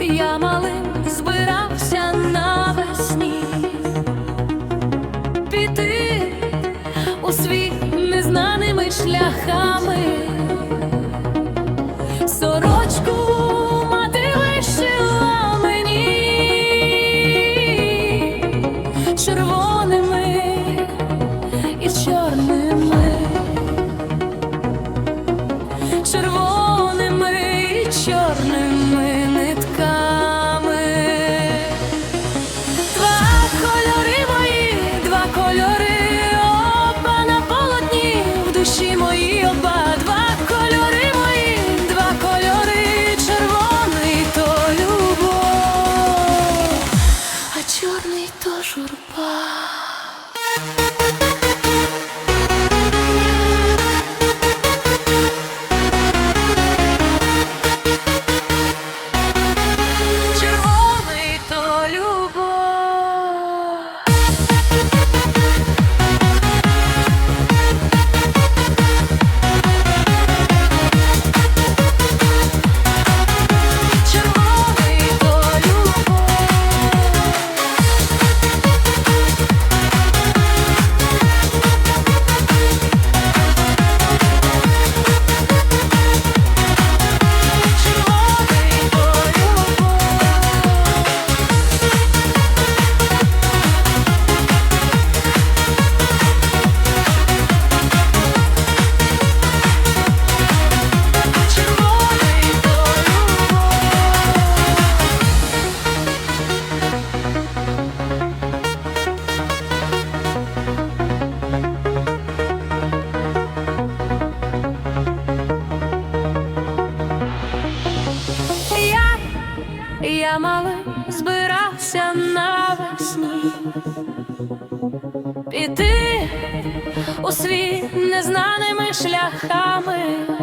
я малим збирався навесні піти у світ незнаними шляхами. Сорочку мати вишила мені червоними і чорними, червоними 说吧。Я збирався навесні піти у світ незнаними шляхами.